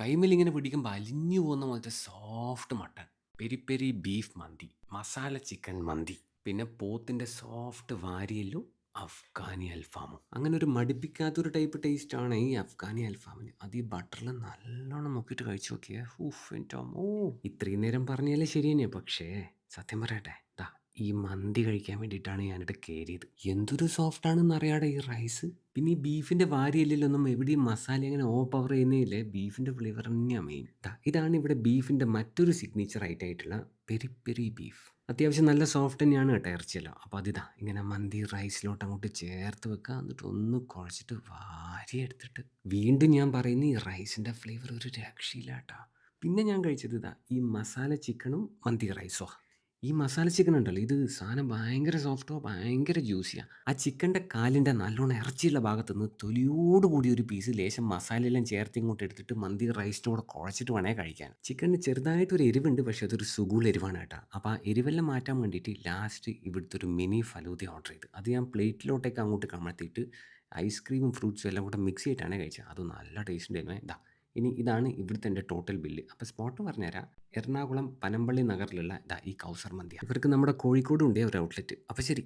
കൈമേലിങ്ങനെ പിടിക്കുമ്പോൾ അലിഞ്ഞു പോകുന്ന പോലത്തെ soft mutton. Peri peri beef മന്തി മസാല ചിക്കൻ മന്തി പിന്നെ പോത്തിന്റെ സോഫ്റ്റ് വാരിയല്ലോ അഫ്ഗാനി അൽഫാമും. അങ്ങനെ ഒരു മടുപ്പിക്കാത്തൊരു ടൈപ്പ് ടേസ്റ്റ് ആണ് ഈ അഫ്ഗാനി അൽഫാമിന്. അത് ഈ ബട്ടറിൽ നല്ലോണം നോക്കിയിട്ട് കഴിച്ചു നോക്കിയേ. ഊഫ് ഓ ഇത്രയും നേരം പറഞ്ഞാലേ ശരി തന്നെയാണ് പക്ഷേ സത്യം പറയട്ടെ ദാ ഈ മന്തി കഴിക്കാൻ വേണ്ടിയിട്ടാണ് ഞാനിത് കയറിയത് എന്തൊരു സോഫ്റ്റ് ആണെന്ന് അറിയാടെ ഈ റൈസ് പിന്നെ ഈ ബീഫിന്റെ വാരിയല്ലിലൊന്നും എവിടെയും മസാല അങ്ങനെ ഓവർ പവർ ചെയ്യുന്നേയില്ലേ ബീഫിന്റെ ഫ്ലേവർ തന്നെയാണ് മെയിൻ ഇതാണ് ഇവിടെ ബീഫിന്റെ മറ്റൊരു സിഗ്നേച്ചർ ആയിട്ടായിട്ടുള്ള പെരി പെരി ബീഫ് അത്യാവശ്യം നല്ല സോഫ്റ്റ് തന്നെയാണ് കേട്ടോ ഇറച്ചിയല്ലോ. അപ്പോൾ അതിതാ ഇങ്ങനെ മന്തി റൈസിലോട്ട് അങ്ങോട്ട് ചേർത്ത് വെക്കുക എന്നിട്ട് ഒന്ന് കുഴച്ചിട്ട് വാരി എടുത്തിട്ട് വീണ്ടും ഞാൻ പറയുന്ന ഈ റൈസിന്റെ ഫ്ലേവർ ഒരു രക്ഷയില്ല കേട്ടോ. പിന്നെ ഞാൻ കഴിച്ചത് ഇതാ ഈ മസാല ചിക്കനും മന്തി റൈസോ ഈ മസാല ചിക്കൻ ഉണ്ടല്ലോ ഇത് സാധനം ഭയങ്കര സോഫ്റ്റോ ഭയങ്കര ജ്യൂസിയാണ് ആ ചിക്കന്റെ കാലിന്റെ നല്ലോണം ഇറച്ചിയുള്ള ഭാഗത്ത് നിന്ന് തൊലിയോട് കൂടി ഒരു പീസ് ലേശം മസാലയെല്ലാം ചേർത്ത് ഇങ്ങോട്ട് എടുത്തിട്ട് മന്തി റൈസിനോട് കുഴച്ചിട്ട് വേണേൽ കഴിക്കാൻ. ചിക്കന് ചെറുതായിട്ടൊരു എരിവുണ്ട് പക്ഷേ അതൊരു സുഗൂൾ എരിവാണ് കേട്ടോ. അപ്പോൾ ആ എരിവെല്ലാം മാറ്റാൻ വേണ്ടിയിട്ട് ലാസ്റ്റ് ഇവിടുത്തെ ഒരു മിനി ഫലൂദ ഓർഡർ ചെയ്ത്. അത് ഞാൻ പ്ലേറ്റിലോട്ടേക്ക് അങ്ങോട്ട് കമഴ്ത്തിയിട്ട് ഐസ്ക്രീമും ഫ്രൂട്ട്സും എല്ലാം കൂടെ മിക്സ് ചെയ്തിട്ടാണ് കഴിച്ചത്. അത് നല്ല ടേസ്റ്റ് ഉണ്ടായിരുന്നു ഇതാ ഇനി ഇതാണ് ഇവിടുത്തെ എന്റെ ടോട്ടൽ ബില്ല് അപ്പോൾ സ്പോട്ട് പറഞ്ഞുതരാം. എറണാകുളം പനമ്പള്ളി നഗറിലുള്ള ഈ കൗസർ മന്തി ഇവർക്ക് നമ്മുടെ കോഴിക്കോട് ഉണ്ടേ ഒരു ഔട്ട്ലെറ്റ് അപ്പോൾ ശരി.